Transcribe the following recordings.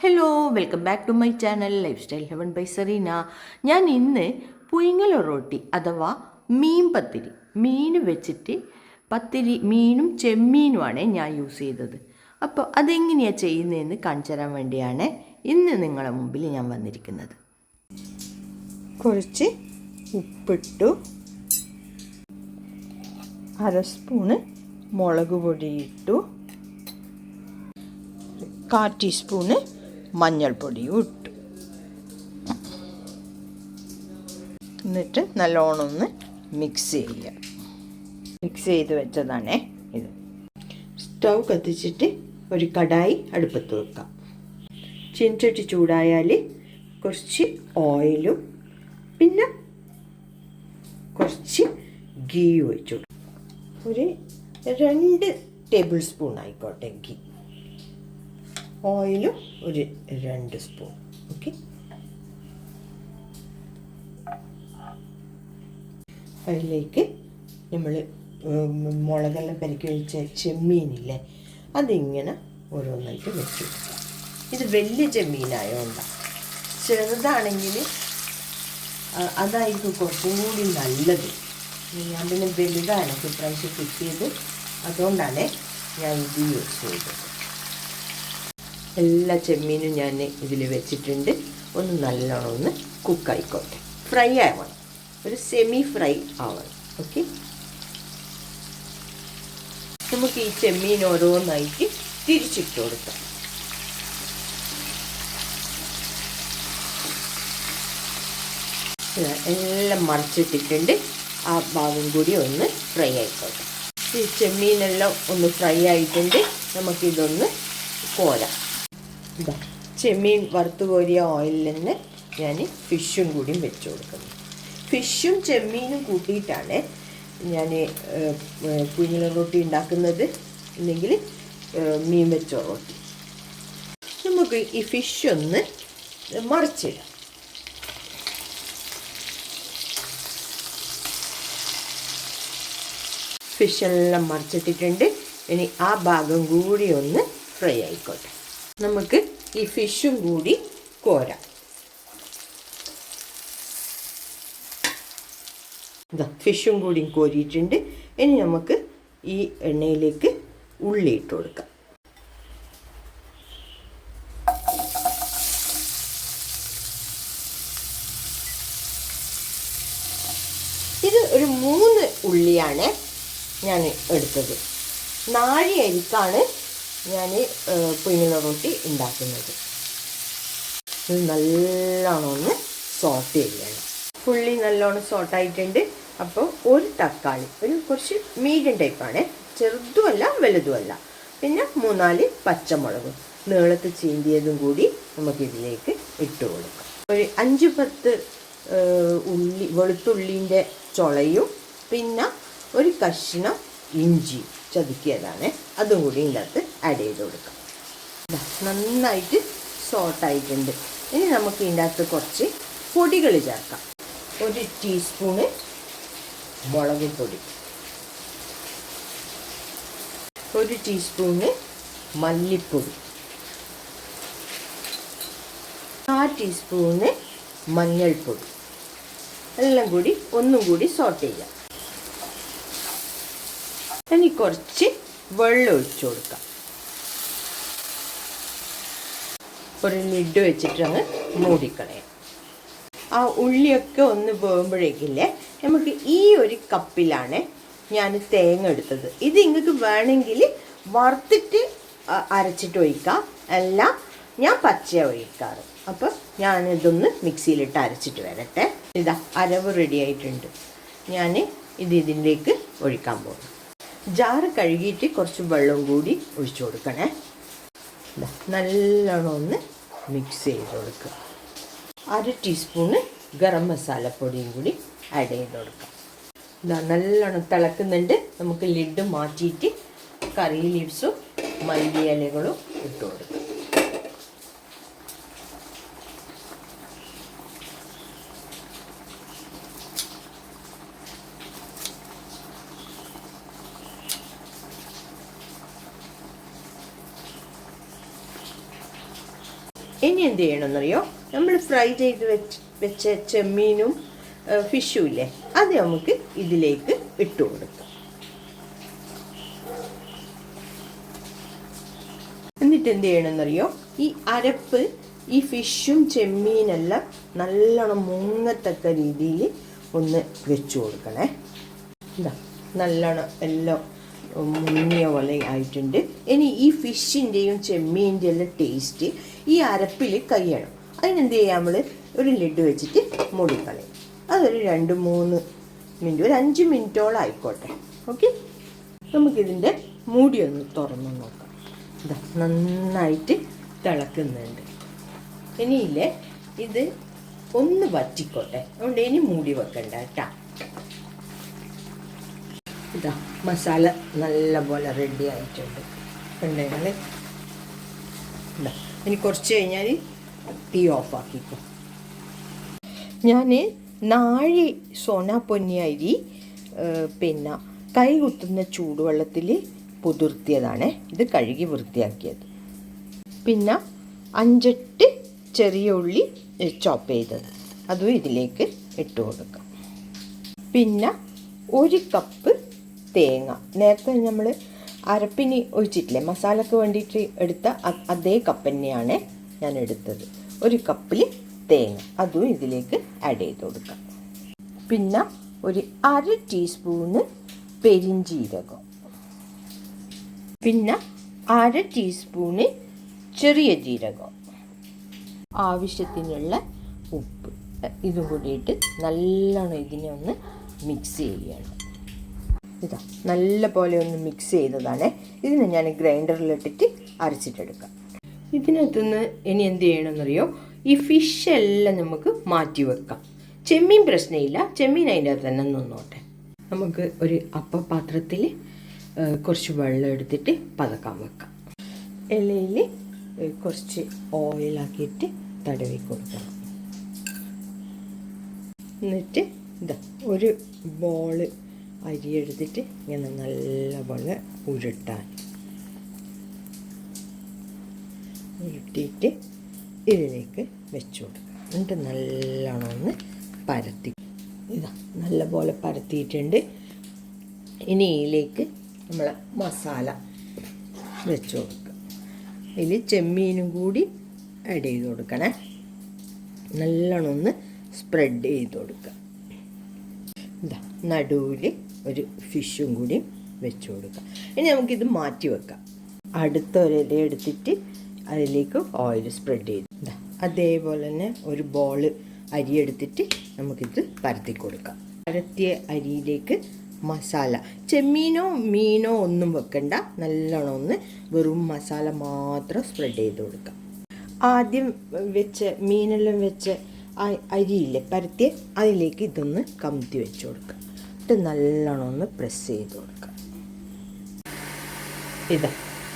Hello welcome back to my channel life style heaven by Serena ഞാൻ ഇന്ന് പുയിങ്ങല റോട്ടി അഥവാ മീൻ പത്തിരി മീൻ വെച്ചിട്ട് പത്തിരി മീനും ചെമ്മീനുമാണ് ഞാൻ യൂസ് ചെയ്തത്. അപ്പോൾ അതെങ്ങനെയാണ് ചെയ്യുന്നതെന്ന് കാണിച്ചു തരാൻ വേണ്ടിയാണ് ഇന്ന് നിങ്ങളുടെ മുമ്പിൽ ഞാൻ വന്നിരിക്കുന്നത്. കുറച്ച് ഉപ്പിട്ടു അര സ്പൂണ് മുളക് പൊടിയിട്ടു കാ ടീസ്പൂണ് മഞ്ഞൾപ്പൊടിയും ഇട്ടു. എന്നിട്ട് നല്ലോണം ഒന്ന് മിക്സ് ചെയ്യുക. മിക്സ് ചെയ്ത് വെച്ചതാണ് ഇത്. സ്റ്റൗ കത്തിച്ചിട്ട് ഒരു കടായി അടുപ്പത്ത് വെക്കാം. ചിഞ്ചട്ടി ചൂടായാൽ കുറച്ച് ഓയിലും പിന്നെ കുറച്ച് ഗീ ഒഴിച്ചു ഒരു രണ്ട് ടേബിൾ സ്പൂൺ ആയിക്കോട്ടെ ഗീ ഓയിലും ഒരു രണ്ട് സ്പൂൺ. ഓക്കെ? അതിലേക്ക് നമ്മൾ മുളകെല്ലാം പെരക്കി വെച്ച ചെമ്മീനില്ലേ അതിങ്ങനെ ഓരോന്നായിട്ട് വെച്ചു. ഇത് വലിയ ചെമ്മീനായതുകൊണ്ടാണ് ചെറുതാണെങ്കിൽ അതായിരിക്കും കുറച്ചും കൂടി നല്ലത്. ഞാൻ പിന്നെ വലുതാണ് ഇപ്രാവശ്യം കിട്ടിയത്. അതുകൊണ്ടാണ് ഞാൻ ഇത് യൂസ് ചെയ്തത്. എല്ലാ ചെമ്മീനും ഞാൻ ഇതിൽ വെച്ചിട്ടുണ്ട്. ഒന്ന് നല്ലോണം ഒന്ന് കുക്കായിക്കോട്ടെ ഫ്രൈ ആവണം. ഒരു സെമി ഫ്രൈ ആവണം. ഓക്കെ നമുക്ക് ഈ ചെമ്മീൻ ഓരോന്നായിട്ട് തിരിച്ചിട്ട് കൊടുക്കാം. എല്ലാം മറിച്ചിട്ടിട്ടുണ്ട്. ആ ഭാഗം കൂടി ഒന്ന് ഫ്രൈ ആയിക്കോട്ടെ. ഈ ചെമ്മീനെല്ലാം ഒന്ന് ഫ്രൈ ആയിട്ടുണ്ട്. നമുക്കിതൊന്ന് കോരാം. ചെമ്മീൻ വറുത്ത് കോരിയ ഓയിലിൽ തന്നെ ഞാൻ ഫിഷും കൂടി വെച്ച് കൊടുക്കുന്നു. ഫിഷും ചെമ്മീനും കൂട്ടിയിട്ടാണ് ഞാൻ കുഞ്ഞില റൊട്ടി ഉണ്ടാക്കുന്നത്. അല്ലെങ്കിൽ മീൻ വെച്ചോ റൊട്ടി. നമുക്ക് ഈ ഫിഷ് ഒന്ന് മറിച്ചിടാം. ഫിഷെല്ലാം മറിച്ചിട്ടിട്ടുണ്ട്. ഇനി ആ ഭാഗം കൂടി ഒന്ന് ഫ്രൈ ആയിക്കോട്ടെ. നമുക്ക് ഈ ഫിഷും കൂടി കോരാം. ഇതാ ഫിഷും കൂടി കോരിയിട്ടുണ്ട്. ഇനി നമുക്ക് ഈ എണ്ണയിലേക്ക് ഉള്ളി ഇട്ട് കൊടുക്കാം. ഇത് ഒരു മൂന്ന് ഉള്ളിയാണ് ഞാൻ എടുത്തത്. നാഴി അരിക്കാണ് ഞാൻ പുയിങ്ങ റൊട്ടി ഉണ്ടാക്കുന്നത്. ഇത് നല്ലോണം ഒന്ന് സോട്ട് ചെയ്യണം. പുള്ളി നല്ലോണം സോട്ടായിട്ടുണ്ട് അപ്പോൾ ഒരു തക്കാളി ഒരു കുറച്ച് മീഡിയം ടൈപ്പാണ് ചെറുതുമല്ല വലുതുമല്ല. പിന്നെ മൂന്നാൽ പച്ചമുളകും. നീളത്ത് ചീന്തിയതും കൂടി നമുക്കിതിലേക്ക് ഇട്ട് കൊടുക്കാം. ഒരു അഞ്ച് പത്ത് ഉള്ളി വെളുത്തുള്ളിന്റെ ചൊളയും പിന്നെ ഒരു കഷ്ണം ഇഞ്ചി ചതുക്കിയതാണ്. അതും കൂടി ഇതിന്റെ അകത്ത് ആഡ് ചെയ്ത് കൊടുക്കാം. നന്നായിട്ട് സോട്ടായിട്ടുണ്ട് ഇനി നമുക്ക് ഇതിന്റെ അകത്ത് കുറച്ച് പൊടികൾ ചേർക്കാം. ഒരു ടീസ്പൂണ് മുളക് പൊടി. ഒരു ടീസ്പൂണ് മല്ലിപ്പൊടി. ആ ടീസ്പൂണ് മഞ്ഞൾപ്പൊടി. എല്ലാം കൂടി ഒന്നും കൂടി സോട്ട് ചെയ്യാം. ഇനി കുറച്ച് വെള്ളം ഒഴിച്ചു കൊടുക്കാം. ഒരു ലിഡ് വെച്ചിട്ട് അങ്ങ് മൂടിക്കളയാം. ആ ഉള്ളിയൊക്കെ ഒന്ന് പോകുമ്പോഴേക്കില്ലേ നമുക്ക് ഈ ഒരു കപ്പിലാണ് ഞാൻ തേങ്ങ എടുത്തത്. ഇത് നിങ്ങൾക്ക് വേണമെങ്കിൽ വറുത്തിട്ട് അരച്ചിട്ട് ഒഴിക്കാം. അല്ല ഞാൻ പച്ച ഒഴിക്കാറ്. അപ്പോൾ ഞാനിതൊന്ന് മിക്സിയിലിട്ട് അരച്ചിട്ട് വരട്ടെ. ഇതാ അരവ് റെഡി ആയിട്ടുണ്ട്. ഞാൻ ഇത് ഇതിലേക്ക് ഒഴിക്കാൻ പോകും ജാറ് കഴുകിയിട്ട് കുറച്ച് വെള്ളം കൂടി ഒഴിച്ചു കൊടുക്കണേ. നല്ലോണം ഒന്ന് മിക്സ് ചെയ്ത് കൊടുക്കുക. അര ടീസ്പൂണ് ഗരം മസാലപ്പൊടിയും കൂടി ആഡ് ചെയ്ത് കൊടുക്കാം നല്ലോണം തിളക്കുന്നുണ്ട്. നമുക്ക് ലിഡ് മാറ്റിയിട്ട് കറി ലീവ്സും മല്ലി ഇലകളും ഇട്ട് കൊടുക്കാം ഇനി എന്ത് ചെയ്യണമെന്നറിയോ? നമ്മൾ ഫ്രൈ ചെയ്ത് വെച്ച് വെച്ച ചെമ്മീനും ഫിഷും ഇല്ലേ? അത് നമുക്ക് ഇതിലേക്ക് ഇട്ട് കൊടുക്കാം. എന്നിട്ട് എന്ത് ചെയ്യണമെന്നറിയോ? ഈ അരപ്പ് ഈ ഫിഷും ചെമ്മീനെല്ലാം നല്ലോണം മുങ്ങത്തക്ക രീതിയിൽ ഒന്ന് വെച്ചു കൊടുക്കണേ. എന്താ നല്ലോണം എല്ലാം മുങ്ങിയ പോലെ ഇനി ഈ ഫിഷിന്റെയും ചെമ്മീന്റെയും എല്ലാം ടേസ്റ്റ് ഈ അരപ്പിൽ കഴിയണം അതിനെന്ത് ചെയ്യാം നമ്മൾ ഒരു ലഡു വെച്ചിട്ട് മൂടിക്കളയും അതൊരു രണ്ട് മൂന്ന് മിനിറ്റ് ഒരു അഞ്ച് മിനിറ്റോളം ആയിക്കോട്ടെ. ഓക്കെ നമുക്കിതിന്റെ മൂടി ഒന്ന് തുറന്ന് നോക്കാം. ഇതാ നന്നായിട്ട് തിളക്കുന്നുണ്ട്. ഇനിയില്ലേ ഇത് ഒന്ന് വറ്റിക്കോട്ടെ. അതുകൊണ്ട് ഇനി മൂടി വെക്കണ്ട കേട്ടാ. ഇതാ മസാല നല്ല പോലെ റെഡി ആയിട്ടുണ്ട് ഉണ്ടെങ്കിൽ ഇനി കുറച്ച് കഴിഞ്ഞാൽ തീ ഓഫാക്കിക്കും ഞാൻ നാഴി സോന പൊന്നി അരി പിന്നെ കൈ കുത്തുന്ന ചൂടുവെള്ളത്തിൽ പുതിർത്തിയതാണ്. ഇത് കഴുകി വൃത്തിയാക്കിയത്. പിന്നെ അഞ്ചെട്ട് ചെറിയ ഉള്ളി ചോപ്പ് ചെയ്തത്. അതും ഇതിലേക്ക് ഇട്ട് കൊടുക്കാം. പിന്നെ ഒരു കപ്പ് തേങ്ങ. നേരത്തെ നമ്മൾ അരപ്പിനി ഒഴിച്ചിട്ടില്ലേ? മസാലക്ക് വേണ്ടിയിട്ട് എടുത്ത അതേ കപ്പ് തന്നെയാണ് ഞാൻ എടുത്തത്. ഒരു കപ്പിൽ തേങ്ങ. അതും ഇതിലേക്ക് ആഡ് ചെയ്ത് കൊടുക്കാം. പിന്നെ ഒരു അര ടീസ്പൂണ് പെരിഞ്ചീരകം. പിന്നെ അര ടീസ്പൂണ് ചെറിയ ജീരകം. ആവശ്യത്തിനുള്ള ഉപ്പ്. ഇതും കൂടിയിട്ട് നല്ലോണം ഇതിനെ ഒന്ന് മിക്സ് ചെയ്യണം. ഇതാ നല്ല പോലെ ഒന്ന് മിക്സ് ചെയ്തതാണ്. ഇതിനെ ഞാൻ ഗ്രൈൻഡറിലിട്ടിട്ട് അരച്ചിട്ടെടുക്കാം. ഇതിനകത്തുനിന്ന് ഇനി എന്ത് ചെയ്യണമെന്നറിയോ? ഈ ഫിഷ് എല്ലാം നമുക്ക് മാറ്റി വെക്കാം. ചെമ്മീൻ പ്രശ്നമില്ല. ചെമ്മീൻ അതിന്റെ അകത്ത് തന്നെ നിന്നോട്ടെ. നമുക്ക് ഒരു അപ്പപാത്രത്തിൽ കുറച്ച് വെള്ളം എടുത്തിട്ട് പതക്കാൻ വെക്കാം. ഇലയിൽ കുറച്ച് ഓയിലാക്കിയിട്ട് തടവി കൊടുക്കണം. എന്നിട്ട് ഇതാ ഒരു ബോൾ അരി എടുത്തിട്ട് ഇങ്ങനെ നല്ലപോലെ ഉരുട്ടാൻ. ഉരുട്ടിയിട്ട് ഇതിലേക്ക് വെച്ച് കൊടുക്കുക എന്നിട്ട് നല്ലോണം ഒന്ന് പരത്തി. ഇതാ നല്ലപോലെ പരത്തിയിട്ടുണ്ട്. ഇനി ഇതിലേക്ക് നമ്മൾ മസാല വെച്ച് കൊടുക്കുക ഇതിൽ ചെമ്മീനും കൂടി ആഡ് ചെയ്ത് കൊടുക്കണേ. നല്ലോണം ഒന്ന് സ്പ്രെഡ് ചെയ്ത് കൊടുക്കുക ഇതാ നടുവിൽ ഒരു ഫിഷും കൂടി വെച്ച് കൊടുക്കുക ഇനി നമുക്കിത് മാറ്റി വെക്കാം. അടുത്ത ഒരു ഇല എടുത്തിട്ട് അതിലേക്ക് ഓയിൽ സ്പ്രെഡ് ചെയ്ത് അതേപോലെ തന്നെ ഒരു ബോൾ അരി എടുത്തിട്ട് നമുക്കിത് പരത്തി കൊടുക്കാം. പരത്തിയ അരിയിലേക്ക് മസാല ചെമ്മീനോ മീനോ ഒന്നും വെക്കണ്ട നല്ലോണം ഒന്ന് വെറും മസാല മാത്രം സ്പ്രെഡ് ചെയ്ത് കൊടുക്കാം. ആദ്യം വെച്ച് മീനെല്ലാം വെച്ച് അരിയില്ലേ പരത്തി അതിലേക്ക് ഇതൊന്ന് കമത്തി വെച്ച് കൊടുക്കുക എന്നിട്ട് നല്ലോണം ഒന്ന് പ്രസ് ചെയ്ത് കൊടുക്കുക ഇതാ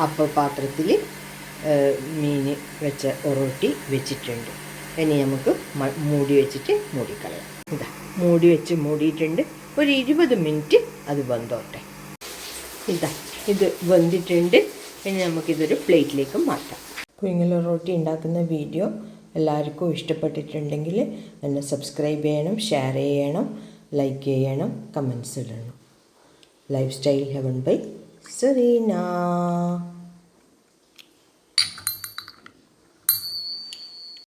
അപ്പോൾ പാത്രത്തിൽ മീൻ വെച്ച ഒറോട്ടി വെച്ചിട്ടുണ്ട്. ഇനി നമുക്ക് മൂടി വെച്ചിട്ട് മൂടിക്കളയാം. ഇതാ മൂടി വെച്ച് മൂടിയിട്ടുണ്ട്. ഒരു ഇരുപത് മിനിറ്റ് അത് വെന്തോട്ടെ. ഇതാ ഇത് വെന്തിട്ടുണ്ട്. ഇനി നമുക്കിതൊരു പ്ലേറ്റിലേക്ക് മാറ്റാം. കുഞ്ഞുങ്ങള റൊട്ടി ഉണ്ടാക്കുന്ന വീഡിയോ എല്ലാവർക്കും ഇഷ്ടപ്പെട്ടിട്ടുണ്ടെങ്കിൽ എന്നെ സബ്സ്ക്രൈബ് ചെയ്യണം ഷെയർ ചെയ്യണം. ലൈക്ക് ചെയ്യണം കമൻസ് ഇടണം. Life style heaven by Serena